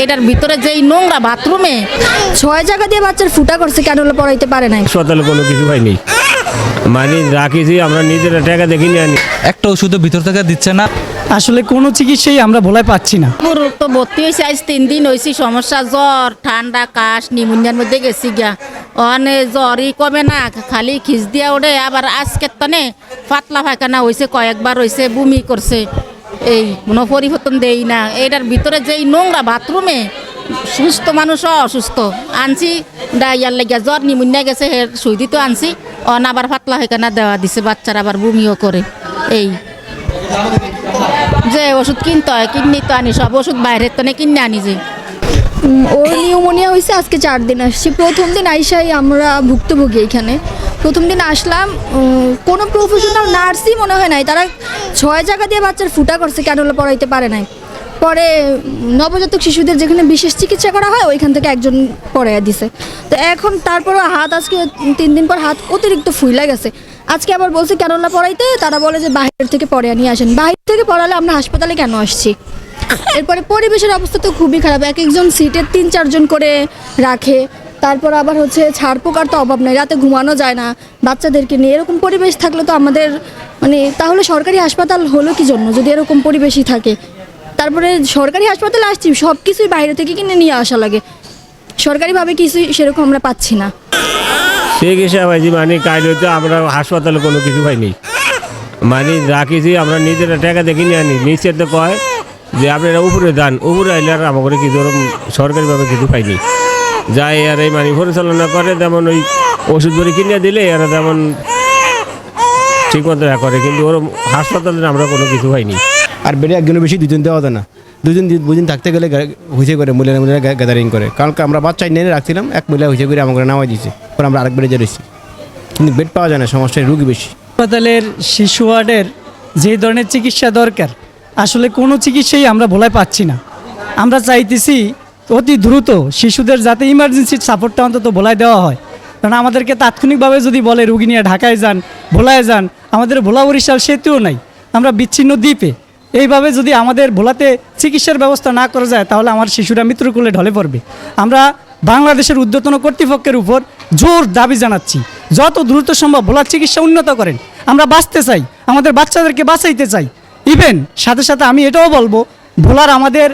এইটার ভিতরে যেই নোংরা বাথরুমে ছয় জায়গা দিয়ে বাচ্চার ফুটা করছে কেন হলো পড়াইতে পারে নাই? হাসপাতালে কোনো কিছু হয়নি। মানে রাখিছি আমরা নিজেরা টাকা দেখি আনি। একটা ওষুধও ভিতর থেকে দিচ্ছে না। আসলে কোনো চিকিৎসাই আমরা ভোলায় পাচ্ছি না। পুরো তো ভর্তি হয়েছে আজ তিন দিন হয়েছি সমস্যা জ্বর ঠান্ডা কাশ নিমোনিয়ার মধ্যে গেছি গিয়া। অনে জ্বরই কমে না খালি খিচ দিয়া ওঠে আবার আজকের তনে পাতলা পায়খানা হয়েছে কয়েকবার হয়েছে বমি করছে। এই, কোনো পরিবর্তন দেই না। এটার ভিতরে যেই নোংরা বাথরুমে সুস্থ মানুষও অসুস্থ। আনছি, ডাইয়ার লেগে জ্বর নিমুন্যা গেছে, হের সুই দিতে আনছি। অন আবার পাতলা পায়খানা দেওয়া দিছে, বাচ্চারা আবার বমিও করে। এই। যে ওষুধ কিনতে হয় কিনে তো আনি, সব ওষুধ বাইরের তো কিনে আনি যে। ওর নিউমোনিয়া হয়েছে, আজকে চার দিন আসছি। প্রথম দিন আইসাই আমরা ভুক্তভোগী এখানে। প্রথম দিন আসলাম কোনো প্রফেশনাল নার্সই মনে হয় নাই। তারা ছয় জায়গা দিয়ে বাচ্চার ফুটা করছে কেন পড়াইতে পারে নাই। পরে নবজাতক শিশুদের যেখানে বিশেষ চিকিৎসা করা হয়, ওইখান থেকে একজন পড়াইয়া দিছে। তো এখন তারপরে হাত আজকে তিন দিন পর হাত অতিরিক্ত ফুইলা গেছে। আজকে আবার বলছে কেনলা পড়াইতে, তারা বলে যে বাইরের থেকে পড়ে নিয়ে আসেন। বাইরে থেকে পড়ালে আমরা হাসপাতালে কেন আসছি? এরপরে পরিবেশের অবস্থা তো খুবই খারাপ। এক একজন সিটে তিন, চারজন করে রাখে। তারপর আবার হচ্ছে ছাড় পোকার তো অভাব নেই, রাতে ঘুমানো যায় না বাচ্চাদেরকে নিয়ে। এরকম পরিবেশ থাকলে তো আমাদের মানে তাহলে সরকারি হাসপাতাল হলো কি জন্য যদি এরকম পরিবেশই থাকে? তারপরে সরকারি হাসপাতালে আসছি সব কিছুই বাইরে থেকে কিনে নিয়ে আসা লাগে। সরকারিভাবে কিছুই সেরকম আমরা পাচ্ছি না। চিকিৎসা পাইছি মানে কাজ হচ্ছে আমরা হাসপাতালে কোনো কিছু হয়নি মানে রাখিছি, আমরা নিজেরা টাকা দেখি নিয়ে আনি। নিচের তো কয় যে আপনারা উপরে দান উপরে আইলে আর আমাকে কিছু ওরকম সরকারিভাবে কিছু পাইনি যাই আর এই মানে পরিচালনা করে তেমন ওই ওষুধ করে কিনে দিলে এরা তেমন ঠিক মতো করে কিন্তু ওরকম হাসপাতালে আমরা কোনো কিছু হয়নি আর বেড়ে একজনের বেশি দুজন দেওয়া হতো না। দুজন দুজন থাকতে গেলে হইসে করে মহিলা মহিলা গ্যাদারিং করে। কারণ আমরা বাচ্চা নিয়ে রাখছিলাম এক মহিলা হইসে করে আমাকে নামাই দিয়েছে পরে আমরা আরেক বেডে যেতেছি কিন্তু বেড পাওয়া যায় না সমস্যায় রুগী বেশি। হাসপাতালের শিশু ওয়ার্ডের যে ধরনের চিকিৎসা দরকার আসলে কোনো চিকিৎসাই আমরা ভোলায় পাচ্ছি না। আমরা চাইতেছি অতি দ্রুত শিশুদের যাতে ইমার্জেন্সি সাপোর্টটা অন্তত ভোলায় দেওয়া হয়। কারণ আমাদেরকে তাৎক্ষণিকভাবে যদি বলে, রুগী নিয়ে ঢাকায় যান, ভোলায় যান, আমাদের ভোলা বরিশাল সেতুও নাই, আমরা বিচ্ছিন্ন দ্বীপে। এইভাবে যদি আমাদের ভোলাতে চিকিৎসার ব্যবস্থা না করা যায়, তাহলে আমার শিশুরা মৃত্যুকুলে ঢলে পড়বে। আমরা বাংলাদেশের ঊর্ধ্বতন কর্তৃপক্ষের উপর জোর দাবি জানাচ্ছি, যত দ্রুত সম্ভব ভোলার চিকিৎসা উন্নত করেন। আমরা বাঁচতে চাই, আমাদের বাচ্চাদেরকে বাঁচাইতে চাই। ইভেন সাথে সাথে আমি এটাও বলব, ভোলার আমাদের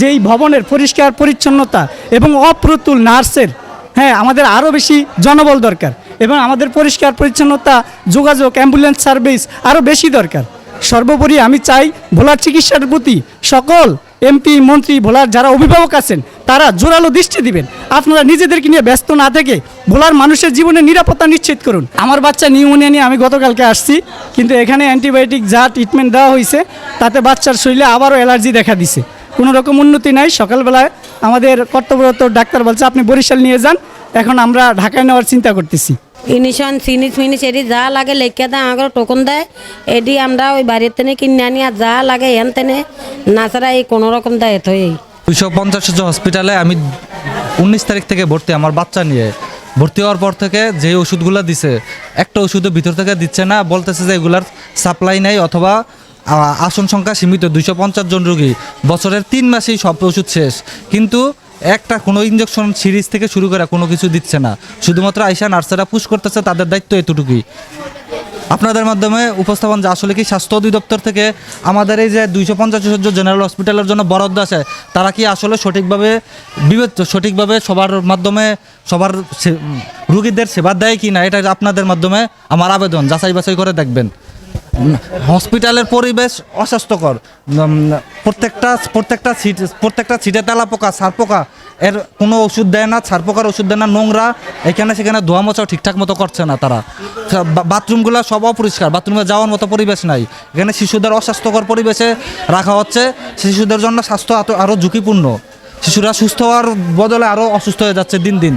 যেই ভবনের পরিষ্কার পরিচ্ছন্নতা এবং অপ্রতুল নার্সের হ্যাঁ আমাদের আরও বেশি জনবল দরকার এবং আমাদের পরিষ্কার পরিচ্ছন্নতা, যোগাযোগ অ্যাম্বুলেন্স সার্ভিস আরও বেশি দরকার। সর্বোপরি আমি চাই ভোলার চিকিৎসার প্রতি সকল এমপি মন্ত্রী, ভোলার যারা অভিভাবক আছেন তারা জোরালো দৃষ্টি দিবেন। আপনারা নিজেদেরকে নিয়ে ব্যস্ত না থেকে ভোলার মানুষের জীবনে নিরাপত্তা নিশ্চিত করুন। আমার বাচ্চা নিউমোনিয়া নিয়ে আমি গতকালকে আসছি, কিন্তু এখানে অ্যান্টিবায়োটিক যা ট্রিটমেন্ট দেওয়া হয়েছে, তাতে বাচ্চার শরীরে আবারও অ্যালার্জি দেখা দিছে। কোনো রকম উন্নতি নাই। সকালবেলায় আমাদের কর্তব্যরত ডাক্তার বলছে, আপনি বরিশাল নিয়ে যান। এখন আমরা ঢাকায় নেওয়ার চিন্তা করতেছি। ইনিশন সিনিস মিনিস এটি যা লাগে লেখা দেয় আমাকে টোকন দেয়। এটি আমরা ওই বাড়ির তেনে কিনে আনি আর যা লাগে এন তেনে নাছাড়া এই কোনো রকম দেয় তো এই দুইশো পঞ্চাশ হসপিটালে আমি উনিশ তারিখ থেকে ভর্তি, আমার বাচ্চা নিয়ে। ভর্তি হওয়ার পর থেকে যে ওষুধগুলো দিছে, একটা ওষুধও ভিতর থেকে দিচ্ছে না, বলতেছে যে এগুলার সাপ্লাই নেই অথবা আসন সংখ্যা সীমিত, দুইশো পঞ্চাশ জন রোগী। বছরের তিন মাসেই সব ওষুধ শেষ। কিন্তু একটা কোনো ইঞ্জেকশন সিরিজ থেকে শুরু করে কোনো কিছু দিচ্ছে না। শুধুমাত্র আইসা নার্সেরা পুশ করতেছে, তাদের দায়িত্ব এতটুকুই। আপনাদের মাধ্যমে উপস্থাপন যে আসলে কি স্বাস্থ্য অধিদপ্তর থেকে আমাদের এই যে দুইশো পঞ্চাশ জেনারেল হসপিটালের জন্য বরাদ্দ আছে, তারা কি আসলে সঠিকভাবে বিবেচ্য, সঠিকভাবে সবার মাধ্যমে সবার রুগীদের সেবা দেয় কি না এটা আপনাদের মাধ্যমে আমার আবেদন, যাচাই বাছাই করে দেখবেন। হসপিটালের পরিবেশ অস্বাস্থ্যকর। প্রত্যেকটা প্রত্যেকটা সিট, প্রত্যেকটা সিটে তেলা পোকা সার পোকা এর কোনো ওষুধ দেয় না, ছাড় পোকার ওষুধ দেয় না, নোংরা, এখানে সেখানে ধোয়া মোছাও ঠিকঠাক মতো করছে না তারা। বাথরুমগুলো সব অপরিষ্কার, বাথরুমে যাওয়ার মতো পরিবেশ নাই। এখানে শিশুদের অস্বাস্থ্যকর পরিবেশে রাখা হচ্ছে, শিশুদের জন্য স্বাস্থ্য আরও ঝুঁকিপূর্ণ। শিশুরা সুস্থ হওয়ার বদলে আরও অসুস্থ হয়ে যাচ্ছে দিন দিন।